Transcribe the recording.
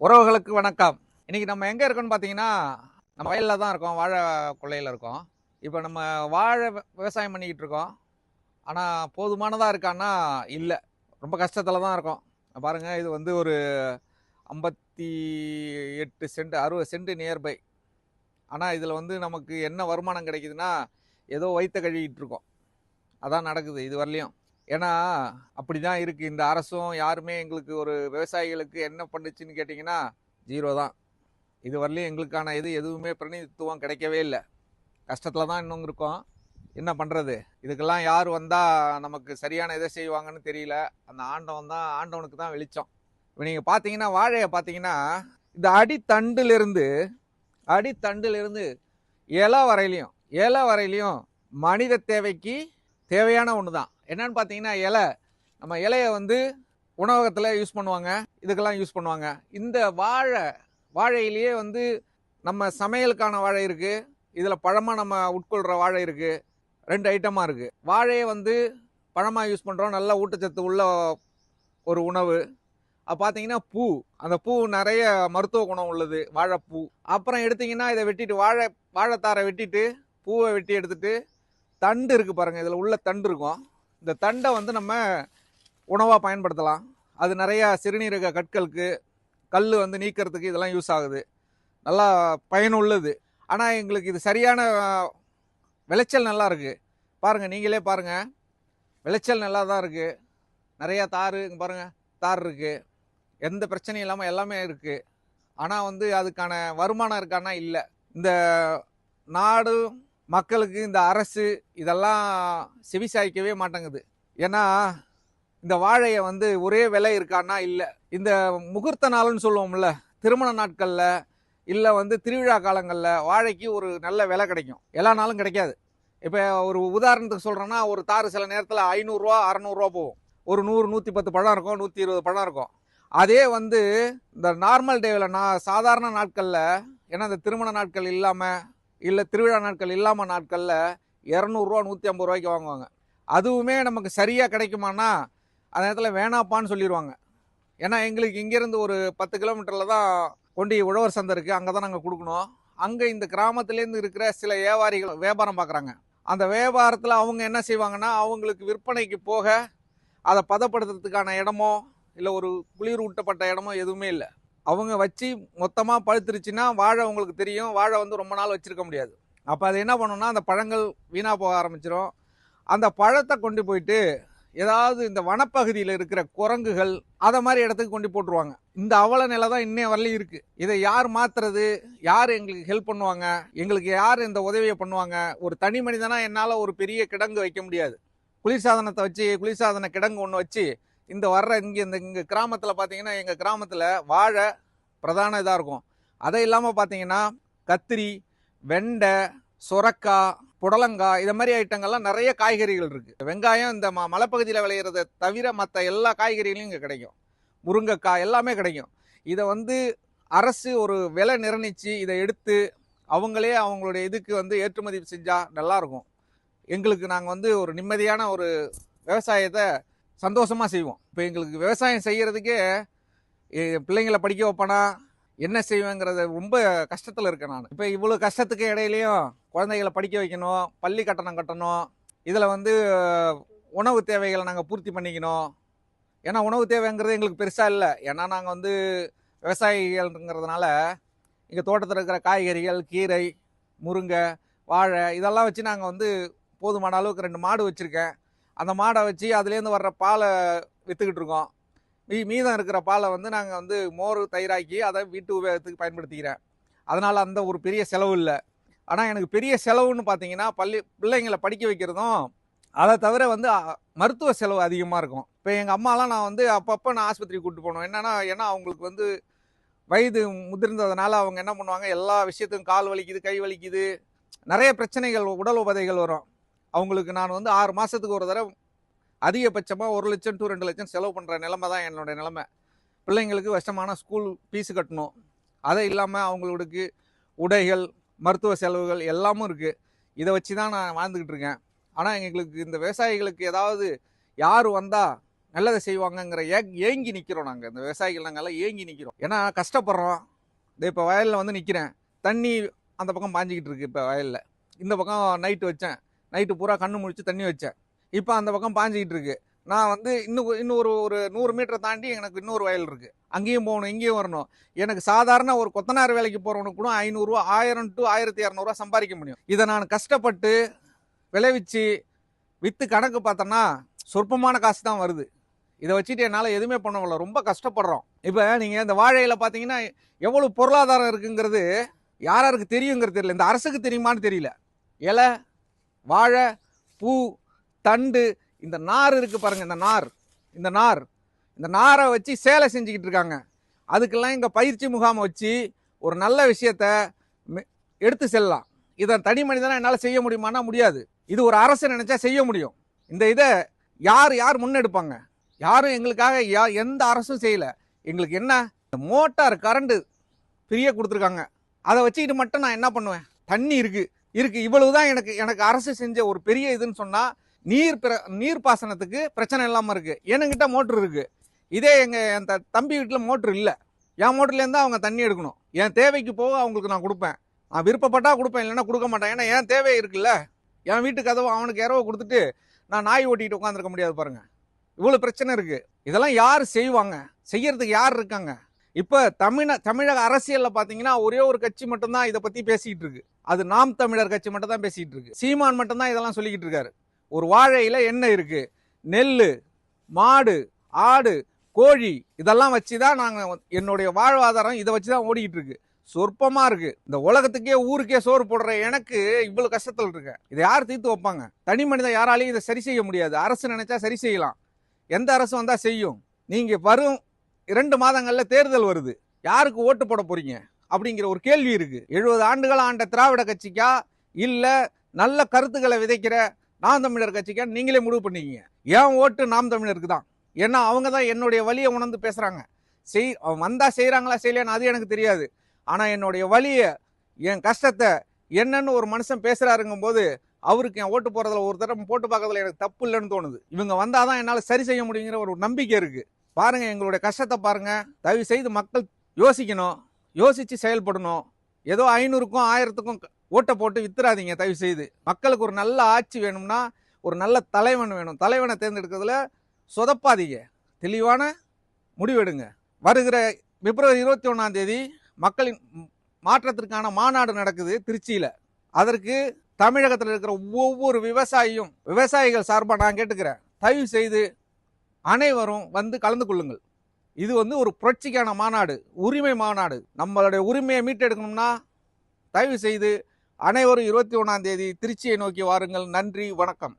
உறவுகளுக்கு வணக்கம். இன்னைக்கு நம்ம எங்கே இருக்கோம்னு பார்த்தீங்கன்னா நம்ம வயலில் தான் இருக்கோம் வாழை கொள்ளையில் இருக்கோம். இப்போ நம்ம வாழை விவசாயம் பண்ணிக்கிட்டு இருக்கோம். ஆனால் போதுமானதாக இருக்கான்னா இல்லை. ரொம்ப கஷ்டத்தில் தான் இருக்கோம். பாருங்கள் இது வந்து ஒரு ஐம்பத்தி எட்டு சென்ட் அறுபது சென்ட் நியர்பை ஆனால் இதில் வந்து நமக்கு என்ன வருமானம் கிடைக்குதுன்னா ஏதோ வயிற்ற கழுவிட்டு இருக்கோம். அதான் நடக்குது இது வரலையும். ஏன்னா அப்படி தான் இருக்குது இந்த அரசும் யாருமே எங்களுக்கு ஒரு விவசாயிகளுக்கு என்ன பண்ணுச்சுன்னு கேட்டிங்கன்னா ஜீரோ தான். இது வரலையும் எங்களுக்கான இது எதுவுமே பிரதிநிதித்துவம் கிடைக்கவே இல்லை. கஷ்டத்தில் தான் இன்னும் இருக்கோம். என்ன பண்ணுறது இதுக்கெல்லாம் யார் வந்தால் நமக்கு சரியான இதை செய்வாங்கன்னு தெரியல. அந்த ஆண்டவன் தான் ஆண்டவனுக்கு தான் வெளிச்சம். இப்போ நீங்கள் பார்த்தீங்கன்னா வாழையை பார்த்தீங்கன்னா இந்த அடித்தண்டுலேருந்து அடித்தண்டுலேருந்து இலை வரையிலையும் இலை வரையிலையும் மனித தேவைக்கு தேவையான ஒன்று தான் என்னன்னு பார்த்தீங்கன்னா இலை. நம்ம இலையை வந்து உணவகத்தில் யூஸ் பண்ணுவாங்க. இதுக்கெல்லாம் யூஸ் பண்ணுவாங்க. இந்த வாழை வாழையிலேயே வந்து நம்ம சமையலுக்கான வாழை இருக்குது இதில் பழமாக நம்ம உட்கொள்கிற வாழை இருக்குது ரெண்டு ஐட்டமாக இருக்குது வாழையை வந்து பழமாக யூஸ் பண்ணுறோம் நல்ல ஊட்டச்சத்து உள்ள ஒரு உணவு. அது பார்த்தீங்கன்னா பூ. அந்த பூ நிறைய மருத்துவ குணம் உள்ளது. வாழைப்பூ. அப்புறம் எடுத்திங்கன்னா இதை வெட்டிட்டு வாழை வாழைத்தாரை வெட்டிட்டு பூவை வெட்டி எடுத்துகிட்டு தண்டு இருக்குது பாருங்கள் இதில் உள்ள தண்டு இருக்கும். இந்த தண்டை வந்து நம்ம உணவாக பயன்படுத்தலாம். அது நிறையா சிறுநீரக கற்களுக்கு கல் வந்து நீக்கிறதுக்கு இதெல்லாம் யூஸ் ஆகுது. நல்லா பயனுள்ளது. ஆனால் எங்களுக்கு இது சரியான விளைச்சல் நல்லா இருக்குது பாருங்கள் நீங்களே பாருங்கள் விளைச்சல் நல்லா தான் இருக்குது நிறையா தார் இங்கே பாருங்கள் தார் இருக்குது எந்த பிரச்சனையும் இல்லாமல் எல்லாமே இருக்குது ஆனால் வந்து அதுக்கான வருமானம் இருக்கான்னா இல்லை. இந்த நாடும் மக்களுக்கு இந்த அரசு இதெல்லாம் செவிசாய்க்கவே மாட்டேங்குது. ஏன்னா இந்த வாழையை வந்து ஒரே விலை இருக்கான்னா இல்லை. இந்த முகூர்த்த நாள்னு சொல்லுவோம்ல திருமண நாட்களில் இல்லை வந்து திருவிழா காலங்களில் வாழைக்கு ஒரு நல்ல விலை கிடைக்கும். எல்லா நாளும் கிடைக்காது. இப்போ ஒரு உதாரணத்துக்கு சொல்கிறேன்னா ஒரு தார் சில நேரத்தில் ஐநூறுரூவா அறநூறுவா போகும். ஒரு நூறு நூற்றி பத்து பழம் இருக்கும் நூற்றி இருபது பழம் இருக்கும். அதே வந்து இந்த நார்மல் டேவில் நான் சாதாரண நாட்களில் ஏன்னா இந்த திருமண நாட்கள் இல்லாமல் இல்லை திருவிழா நாட்கள் இல்லாமல் நாட்களில் இரநூறுவா நூற்றி ஐம்பது ரூபாய்க்கு வாங்குவாங்க. அதுவுமே நமக்கு சரியாக கிடைக்குமானா அந்த நேரத்தில் வேணாப்பான்னு சொல்லிடுவாங்க ஏன்னா எங்களுக்கு இங்கேருந்து ஒரு பத்து கிலோமீட்டரில் தான் கொண்டி உழவர் சந்தை இருக்குது அங்கே தான் நாங்கள் கொடுக்கணும். அங்கே இந்த கிராமத்துலேருந்து இருக்கிற சில வியாபாரிகள் வியாபாரம் பார்க்குறாங்க அந்த வியாபாரத்தில் அவங்க என்ன செய்வாங்கன்னா அவங்களுக்கு விற்பனைக்கு போக அதை பதப்படுத்துறதுக்கான இடமோ இல்லை ஒரு குளிர் ஊட்டப்பட்ட இடமோ எதுவுமே இல்லை. அவங்க வச்சு மொத்தமாக பழுத்துருச்சுன்னா வாழை உங்களுக்கு தெரியும். வாழை வந்து ரொம்ப நாள் வச்சுருக்க முடியாது. அப்போ அது என்ன பண்ணணும்னா அந்த பழங்கள் வீணாக போக ஆரம்பிச்சிடும் அந்த பழத்தை கொண்டு போயிட்டு ஏதாவது இந்த வனப்பகுதியில் இருக்கிற குரங்குகள் அதை மாதிரி இடத்துக்கு கொண்டு போட்டுருவாங்க. இந்த அவல நிலை தான் இன்னைய வரலையும் இருக்குது இதை யார் மாத்துறது? யார் எங்களுக்கு ஹெல்ப் பண்ணுவாங்க? எங்களுக்கு யார் இந்த உதவியை பண்ணுவாங்க? ஒரு தனி மனிதனாக என்னால் ஒரு பெரிய கிடங்கு வைக்க முடியாது. குளிர்சாதனத்தை வச்சு குளிர்சாதன கிடங்கு ஒன்று வச்சு இந்த வர்ற இங்கே இந்த இங்கே கிராமத்தில் பார்த்தீங்கன்னா எங்கள் கிராமத்தில் வாழை பிரதான இதாக இருக்கும். அதை இல்லாமல் பார்த்தீங்கன்னா கத்திரி வெண்டை சுரக்காய் புடலங்காய் இதை மாதிரி ஐட்டங்கள்லாம் நிறைய காய்கறிகள் இருக்குது வெங்காயம் இந்த ம மலைப்பகுதியில் விளையிறத தவிர மற்ற எல்லா காய்கறிகளையும் இங்கே கிடைக்கும். முருங்கைக்காய் எல்லாமே கிடைக்கும். இதை வந்து அரசு ஒரு விலை நிர்ணயித்து இதை எடுத்து அவங்களே அவங்களுடைய இதுக்கு வந்து ஏற்றுமதி செஞ்சால் நல்லாயிருக்கும் எங்களுக்கு நாங்கள் வந்து ஒரு நிம்மதியான ஒரு விவசாயத்தை சந்தோஷமாக செய்வோம். இப்போ எங்களுக்கு விவசாயம் செய்கிறதுக்கே பிள்ளைங்களை படிக்க வைப்பேனா என்ன செய்வேங்கிறத ரொம்ப கஷ்டத்தில் இருக்கேன் நான். இப்போ இவ்வளோ கஷ்டத்துக்கு இடையிலையும் குழந்தைகளை படிக்க வைக்கணும் பள்ளி கட்டணம் கட்டணும் இதில் வந்து உணவு தேவைகளை நாங்கள் பூர்த்தி பண்ணிக்கணும். ஏன்னா உணவு தேவைங்கிறது எங்களுக்கு பெருசாக இல்லை. ஏன்னா நாங்கள் வந்து விவசாயிகள்ங்கிறதுனால இங்கே தோட்டத்தில் இருக்கிற காய்கறிகள் கீரை முருங்கை வாழை இதெல்லாம் வச்சு நாங்கள் வந்து போதுமான அளவுக்கு ரெண்டு மாடு வச்சுருக்கேன். அந்த மாடை வச்சு அதுலேருந்து வர்ற பாலை விற்றுக்கிட்டு இருக்கோம். மீ மீதம் இருக்கிற பாலை வந்து நாங்கள் வந்து மோர் தயிராக்கி அதை வீட்டு உபயோகத்துக்கு பயன்படுத்திக்கிறேன். அதனால் அந்த ஒரு பெரிய செலவு இல்லை. ஆனால் எனக்கு பெரிய செலவுன்னு பார்த்தீங்கன்னா பள்ளி பிள்ளைங்களை படிக்க வைக்கிறதும் அதை தவிர வந்து மருத்துவ செலவு அதிகமாக இருக்கும். இப்போ எங்கள் அம்மாலாம் நான் வந்து அப்பப்போ நான் ஆஸ்பத்திரி கூப்பிட்டு போனோம். என்னன்னா ஏன்னா அவங்களுக்கு வந்து வயது முதிர்ந்ததுனால அவங்க என்ன பண்ணுவாங்க எல்லா விஷயத்துக்கும் கால் வலிக்குது கை வலிக்குது நிறைய பிரச்சனைகள் உடல் உபதைகள் வரும். அவங்களுக்கு நான் வந்து ஆறு மாதத்துக்கு ஒரு தடவை அதிகபட்சமாக ஒரு லட்சம் டு ரெண்டு லட்சம் செலவு பண்ணுற நிலமை தான் என்னுடைய நிலமை. பிள்ளைங்களுக்கு வருஷமான ஸ்கூல் ஃபீஸு கட்டணும். அதை இல்லாமல் அவங்களுக்கு உடைகள் மருத்துவ செலவுகள் எல்லாமும் இருக்குது இதை வச்சு தான் நான் வாழ்ந்துக்கிட்டு இருக்கேன். ஆனால் எங்களுக்கு இந்த விவசாயிகளுக்கு ஏதாவது யார் வந்தால் நல்லதை செய்வாங்கங்கிற ஏ ஏங்கி நிற்கிறோம் நாங்கள் இந்த விவசாயிகள் நாங்கள்லாம் ஏங்கி நிற்கிறோம் ஏன்னா கஷ்டப்படுறோம். இந்த இப்போ வயலில் வந்து நிற்கிறேன் தண்ணி அந்த பக்கம் பாஞ்சிக்கிட்டு இருக்கு இப்போ வயலில். இந்த பக்கம் நைட்டு வச்சேன். நைட்டு பூரா கண்ணு முழிச்சு தண்ணி வச்சேன். இப்போ அந்த பக்கம் பாஞ்சிக்கிட்டு இருக்கு. நான் வந்து இன்னும் இன்னும் ஒரு ஒரு நூறு மீட்டரை தாண்டி எனக்கு இன்னொரு வயல் இருக்குது அங்கேயும் போகணும் இங்கேயும் வரணும். எனக்கு சாதாரண ஒரு கொத்தனார் வேலைக்கு போகிறவனுக்கு கூட ஐநூறுரூவா ஆயிரம் டு ஆயிரத்தி இரநூறுவா சம்பாதிக்க முடியும். இதை நான் கஷ்டப்பட்டு விளைவிச்சு விற்று கணக்கு பார்த்தோன்னா சொற்பமான காசு தான் வருது. இதை வச்சுட்டு என்னால் எதுவுமே பண்ண முடியல. ரொம்ப கஷ்டப்படுறோம். இப்போ நீங்கள் இந்த வாழையில் பார்த்தீங்கன்னா எவ்வளோ பொருளாதாரம் இருக்குங்கிறது யார் யாருக்கு தெரியுங்கிறது தெரியல. இந்த அரசுக்கு தெரியுமான்னு தெரியல. இலை வாழை பூ தண்டு இந்த நார் இருக்குது பாருங்கள் இந்த நார் இந்த நார். இந்த நாரை வச்சு சேலை செஞ்சுக்கிட்டு இருக்காங்க. அதுக்கெல்லாம் இங்கே பயிற்சி முகாம் வச்சு ஒரு நல்ல விஷயத்த மெ- எடுத்து செல்லலாம். இதை தனி மனிதனாக என்னால் செய்ய முடியுமானா முடியாது. இது ஒரு அரசு நினச்சா செய்ய முடியும். இந்த இதை யார் யார் முன்னெடுப்பாங்க? யாரும் எங்களுக்காக யா எந்த அரசும் செய்யலை. எங்களுக்கு என்ன? இந்த மோட்டார் கரண்ட்டு ஃப்ரீயாக கொடுத்துருக்காங்க. அதை வச்சுக்கிட்டு மட்டும் நான் என்ன பண்ணுவேன்? தண்ணி இருக்குது இருக்கு. இவ்வளவு தான் எனக்கு எனக்கு அரசு செஞ்ச ஒரு பெரிய இதுன்னு சொன்னால் நீர் பிர நீர் பாசனத்துக்கு பிரச்சனை இல்லாமல் இருக்கு. என்கிட்ட மோட்ரு இருக்கு. இதே எங்கள் என் த- தம்பி வீட்டில் மோட்ரு இல்லை. என் மோட்டர்லேருந்து அவங்க தண்ணி எடுக்கணும். என் தேவைக்கு போக அவங்களுக்கு நான் கொடுப்பேன். நான் விருப்பப்பட்டா கொடுப்பேன் இல்லைன்னா கொடுக்க மாட்டேன். ஏன்னா என் தேவை இருக்குல்ல. என் வீட்டு கதவை அவனுக்கு இரவு கொடுத்துட்டு நான் நாய் ஓட்டிட்டு உட்காந்துருக்க முடியாது பாருங்க. இவ்வளோ பிரச்சனை இருக்கு. இதெல்லாம் யார் செய்வாங்க? செய்யறதுக்கு யார் இருக்காங்க? இப்போ தமிழ தமிழக அரசியலில் பார்த்தீங்கன்னா ஒரே ஒரு கட்சி மட்டும்தான் இதை பற்றி பேசிக்கிட்டு இருக்கு. அது நாம் தமிழர் கட்சி மட்டும் தான் பேசிக்கிட்டு இருக்கு. சீமான் மட்டும்தான் இதெல்லாம் சொல்லிக்கிட்டு இருக்காரு. ஒரு வாழையில் என்ன இருக்கு. நெல் மாடு ஆடு கோழி இதெல்லாம் வச்சு தான் நாங்கள் என்னுடைய வாழ்வாதாரம் இதை வச்சு தான் ஓடிக்கிட்டு இருக்கு. சொற்பமாக இருக்கு. இந்த உலகத்துக்கே ஊருக்கே சோறு போடுற எனக்கு இவ்வளோ கஷ்டத்தில் இருக்கேன். இதை யார் தீர்த்து வைப்பாங்க? தனி மனிதன் யாராலையும் இதை சரி செய்ய முடியாது. அரசு நினைச்சா சரி செய்யலாம். எந்த அரசு வந்தால் செய்யும்? நீங்கள் வரும் இரண்டு மாதங்களில் தேர்தல் வருது. யாருக்கு ஓட்டு போட போறீங்க? அப்படிங்கிற ஒரு கேள்வி இருக்கு. எழுபது ஆண்டுகள் ஆண்ட திராவிட கட்சிக்கா? இல்லை நல்ல கருத்துக்களை விதைக்கிற நாம் தமிழர் கட்சிக்கா? நீங்களே முடிவு பண்ணிக்கிங்க. ஏன் ஓட்டு நாம் தமிழருக்கு தான். ஏன்னா அவங்க தான் என்னுடைய வழியை உணர்ந்து பேசுகிறாங்க செய் அவன் வந்தால் செய்கிறாங்களா செய்யலையான்னு அது எனக்கு தெரியாது. ஆனால் என்னுடைய வழியை என் கஷ்டத்தை என்னன்னு ஒரு மனுஷன் பேசுகிறாருங்கும் போது அவருக்கு என் ஓட்டு போகிறதுல ஒரு தடவை போட்டு பார்க்கறதுல எனக்கு தப்பு இல்லைன்னு தோணுது. இவங்க வந்தால் தான் என்னால் சரி செய்ய முடியுங்கிற ஒரு நம்பிக்கை இருக்குது பாருங்க எங்களுடைய கஷ்டத்தை பாருங்க. தயவு செய்து மக்கள் யோசிக்கணும். யோசித்து செயல்படணும். ஏதோ ஐநூறுக்கும் ஆயிரத்துக்கும் ஓட்டை போட்டு வித்துறாதீங்க தயவு செய்து மக்களுக்கு ஒரு நல்ல ஆட்சி வேணும்னா ஒரு நல்ல தலைவன் வேணும். தலைவனை தேர்ந்தெடுக்கிறதுல சொதப்பாதீங்க. தெளிவான முடிவெடுங்க. வருகிற பிப்ரவரி இருபத்தி ஒன்றாம் தேதி மக்களின் மாற்றத்திற்கான மாநாடு நடக்குது திருச்சியில். அதற்கு தமிழகத்தில் இருக்கிற ஒவ்வொரு விவசாயியும் விவசாயிகள் சார்பாக நான் கேட்டுக்கிறேன். தயவு செய்து அனைவரும் வந்து கலந்து கொள்ளுங்கள். இது வந்து ஒரு புரட்சிக்கான மாநாடு உரிமை மாநாடு. நம்மளுடைய உரிமையை மீட்டெடுக்கணும்னா தயவு செய்து அனைவரும் இருபத்தி ஒன்றாம் தேதி திருச்சியை நோக்கி வாருங்கள். நன்றி வணக்கம்.